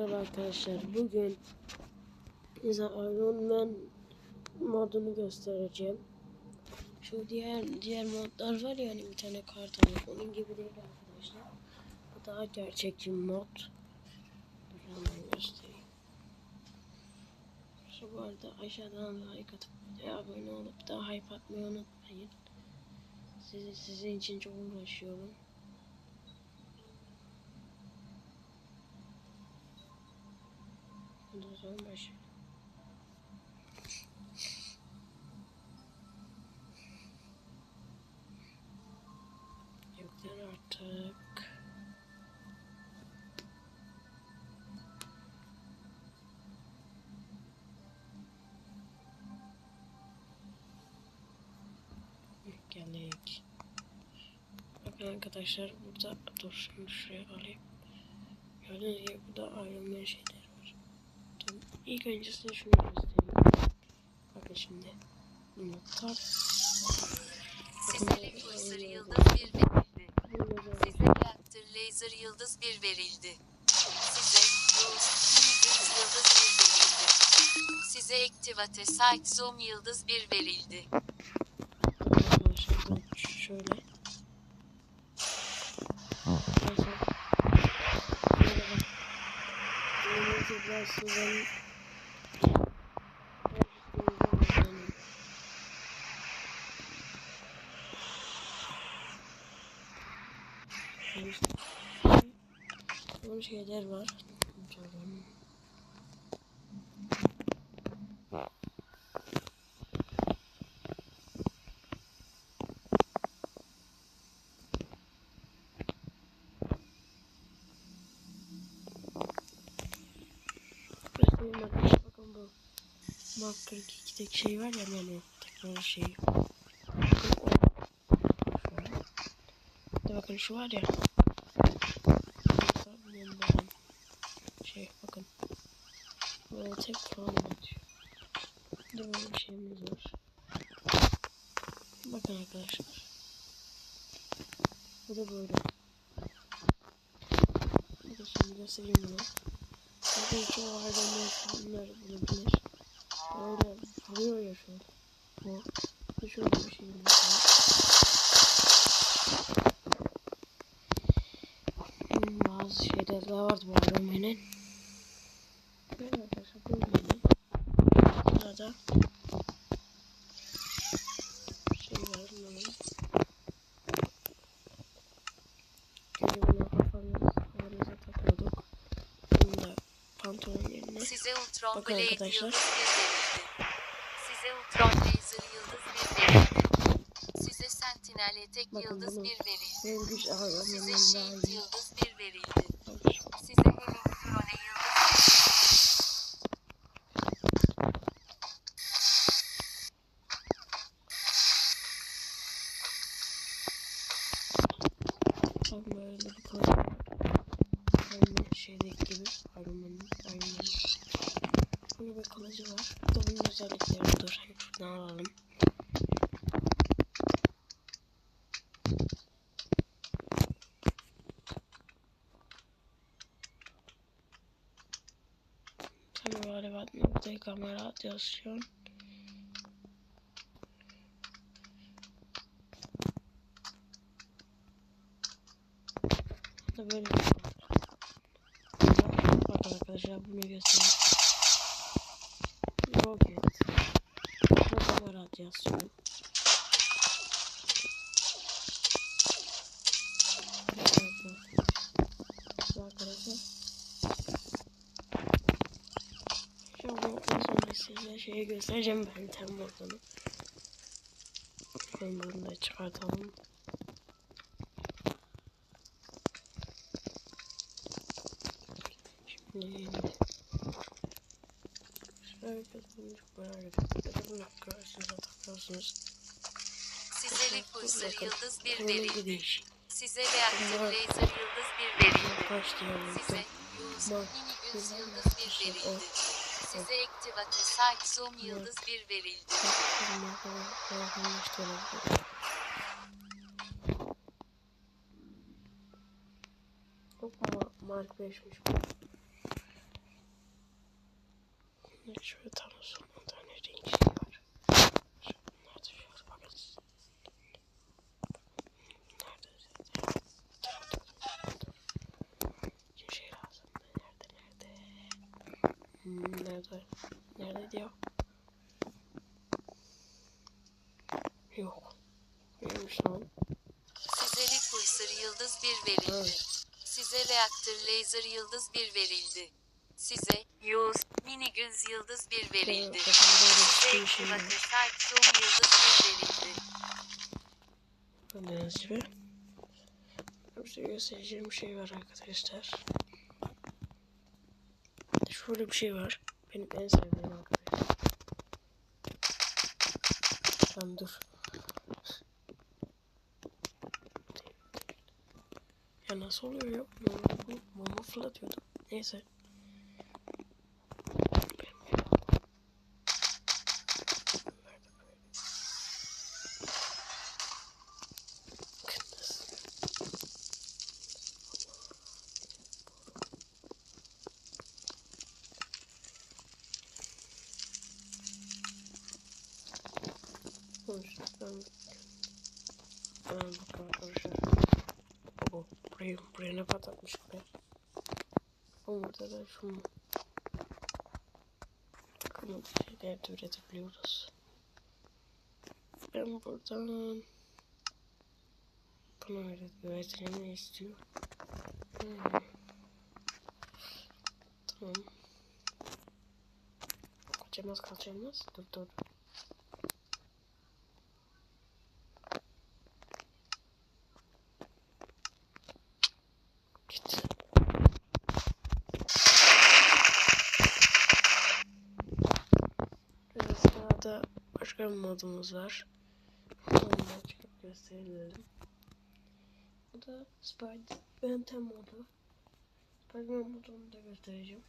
Merhaba arkadaşlar. Bugün size Iron Man modunu göstereceğim. Şu diğer diğer modlar var ya hani bir tane kart alıyor. Onun gibi değil arkadaşlar. Bu daha gerçekçi mod. Dur hemen göstereyim. Şu bu arada aşağıdan like atıp abone olup da hype atmayı unutmayın. Sizi, sizin için çok uğraşıyorum. Ondan sonra başlayalım. Yüklen artık. Yükledik. Bakın arkadaşlar burada dur şimdi şuraya alayım. Gördüğünüz gibi Iron Man şeyleri. İlk önce size şunu göstereyim. Bakın şimdi. Notlar. Laser Yıldız 1 verildi. Size Reactor Laser Yıldız 1 verildi. Size Images Yıldız 1 verildi. Size Activate Site Zoom Yıldız 1 verildi. Şöyle. Neyse. Yeni biraz Bunun şeyler var. Bakın bu Mark 42'deki şey var ya yani teknoloji şeyi. Bakın şu var ya. Yoksa bundan şey bakın. Böyle tek puan atıyor. Bir de böyle şeyimiz var. Bakın arkadaşlar. Bu da böyle. De şimdi göstereyim bunu. Bakın çoğu hayvanlar bunlar bulabilir. Öyle vuruyor ya şöyle. Bu. Bu şöyle bir şey mesela. Hmm, Bazı şeyler daha vardı bu Iron Böyle arkadaşlar bu benim. Sırada şey var bunun. Şimdi bunu kafamıza, kafamıza takıyorduk. Bunu da pantolon yerine. Size Ultron Bakın Blade arkadaşlar. Yıldız 1 verildi. Size Ultron Laser Yıldız 1 verildi. Size Sentinel Etek Bakın Yıldız bunu- 1 verildi. Size Shield. Yıldız 1 verildi. Bak, Size Elektrone Yıldız bak böyle bir kılıç var. Aynı şeydeki gibi. Iron Man'in. Iron Man'in. Böyle bir kılıcı var. Bir de bunun özellikleri dur. Hani şuradan alalım. Galiba noktayı kamera. Da böyle şey. Bakın arkadaşlar bunu göstereyim. Roket. Roket radyasyon. Bu arkadaşlar. Şimdi sonra size şeyi göstereceğim ben tam. Ben bunu da çıkartalım. Şimdi bunu çok merak ediyorum. Ya da bunu görürsünüz ataklıyorsunuz. Size Repulsor Yıldız 1 Böyle bir verildi. Size Reactor Laser Yıldız 1 verildi. Size güzel Yıldız bak, 1 işte o. verildi. Size Activate Site Zoom Yıldız 1 verildi. Hop ama Mark 5'miş bu. Şöyle tam sonunda ne renk şey var. Nerede şu bakın. Nerede? Bir şey lazım. Nerede? Nerede? Hmm, nerede? Nerede diyor? Yok. Neymiş lan? Size repulsor yıldız 1 verildi. Evet. Size reaktör laser yıldız 1 verildi. Size use minigüz yıldız 1 verildi. Evet, bakın böyle Size bir şey var. activate Cyclone yıldız 1 verildi. Gördüğünüz gibi. Size göstereceğim bir şey var arkadaşlar. Şöyle bir şey var. Benim en sevdiğim arkadaşlar. Tamam dur. Ya nasıl oluyor ya? Mumu fırlatıyordu. Neyse. Konuş. Ben... Ben bak arkadaşlar. Bu. Burayı, buraya ne patlatmış be? Bu burada da şu mu? Bakın şeyler de üretebiliyoruz. Ben buradan bunu üret üreteceğim ne istiyor? Hmm. Tamam. Kaçamaz kaçamaz. Dur dur. Git. Evet, daha da başka bir modumuz var. Onu çıkıp gösterelim. Bu da Spider Benten modu. Spiderman modunu da göstereceğim.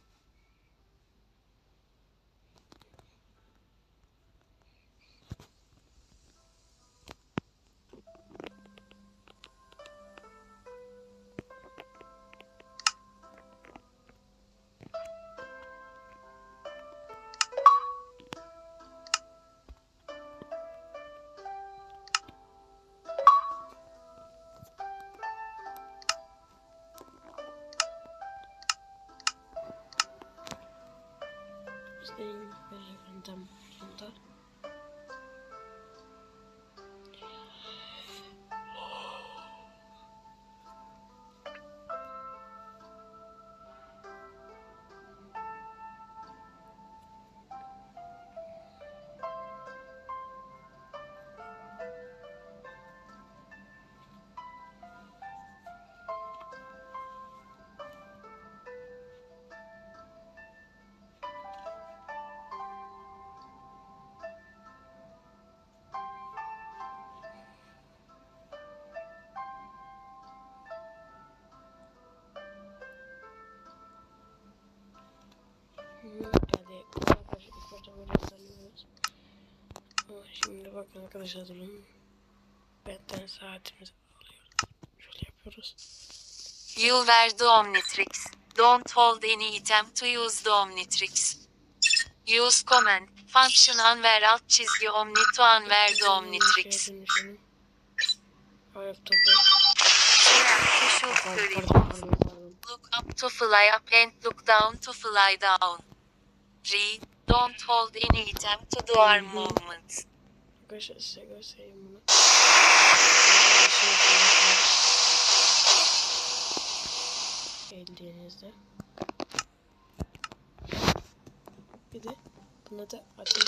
Böyle Benten modunda. Yani arkadaşlar ilk başta böyle sanıyoruz. Ama şimdi bakın arkadaşlar durun. Benden saatimizi alıyoruz. Şöyle yapıyoruz. You were the Omnitrix. Don't hold any item to use the Omnitrix. Use command. Function unware alt çizgi omni to unware the Omnitrix. Look up to fly up and look down to fly down. Read. Don't hold any item to do arm Mhm. movements. Arkadaşlar size göstereyim bunu. Eldiğinizde. Bir de buna da ateş.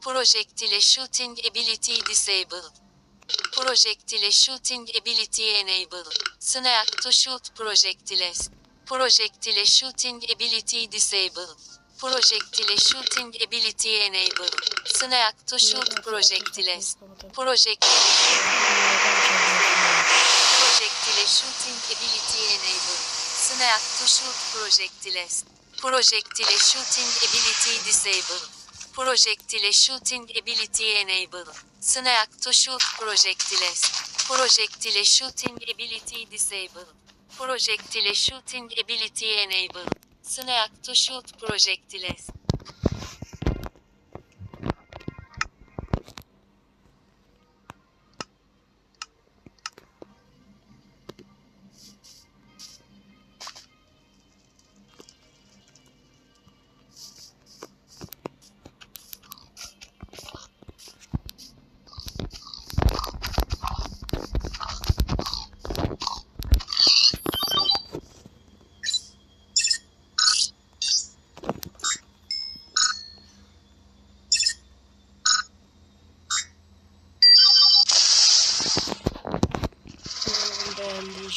Projectile shooting ability disabled. Projectile shooting ability enabled. Snap to shoot projectiles. Projectile shooting ability disabled. Projectile shooting ability enabled. Snap to shoot projectiles. Projectile Projectile shooting ability enabled. Snap to shoot projectiles. Projectile shooting ability disabled. Projectile shooting ability enabled. Snap to shoot projectiles. Projectile shooting ability disabled. Projectile shooting ability enable. Snack to shoot projectiles.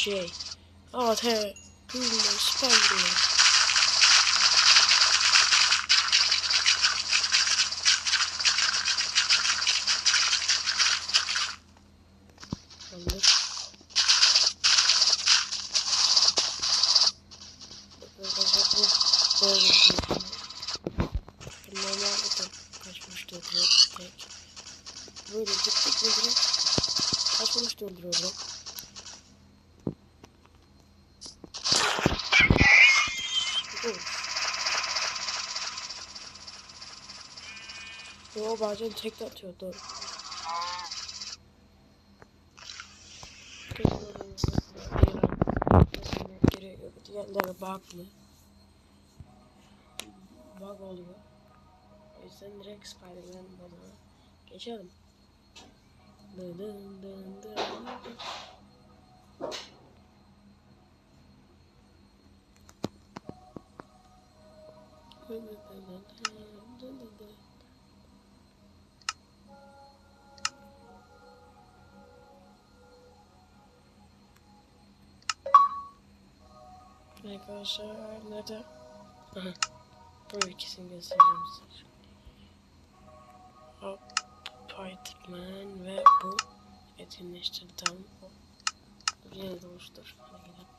Şey. At he. Gülme, spam Tamamdır. Arkadaşlar bu böyle bir şey. Normalde de kaçmıştı direkt. tek. Böyle gittik ve direkt kaçmıştı öldürüyorum. Olur. Yo bazen tek de atıyordu. Diğerleri bug'lı. Bug oluyor. O yüzden direkt Spider-Man moduna geçelim. Dın dın dın dın. Dın dın dın dın dın dın Arkadaşlar nerede? Aha. Bu ikisini göstereceğim size. Spiderman ve bu etkinleştirdi tamam. O yine doğuştur. Hadi gidelim.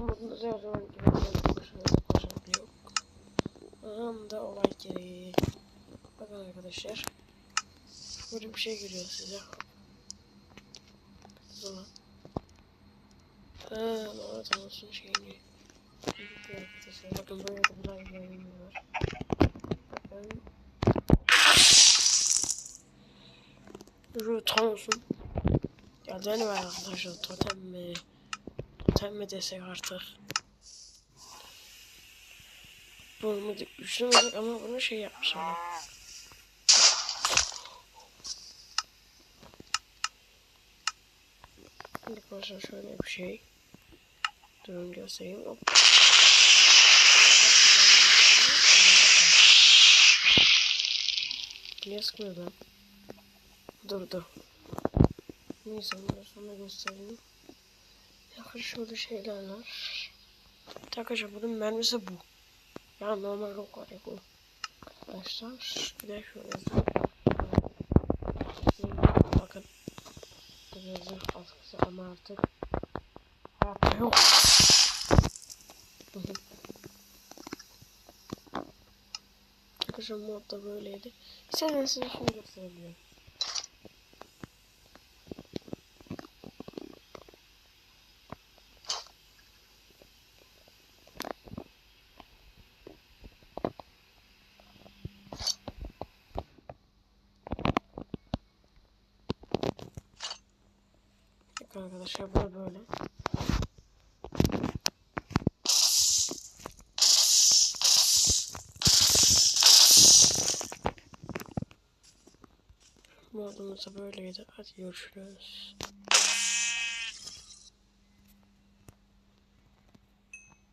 Umut'un her zaman gibi koşuyor, koşabiliyor. Aha da olay gereği. Bakın arkadaşlar. Böyle bir şey geliyor size. Zaman. Ha, lanet olsun şeyini. Arkadaşlar. Bakın böyle de bir live yayını var. Bakın. Şu tam olsun. Geldiğini var arkadaşlar. Totem mi? Totem mi desek artık. Bunu düşünmedik ama bunu şey yapmışım. Şimdi arkadaşlar şöyle bir şey. Durun göstereyim. Hop. Niye sıkmıyor lan? Dur dur. Neyse bunları sonra göstereyim. Yakın şöyle şeyler var. Arkadaşlar bunun mermisi bu. Ya normal var ya bu. Arkadaşlar bir de şöyle bakın. Zırh askısı ama artık hayatta yok. Arkadaşlar mod da böyleydi. İsterseniz size şunu gösterebilirim. Bakın arkadaşlar bu da böyle. Modumuz da böyleydi. Hadi görüşürüz.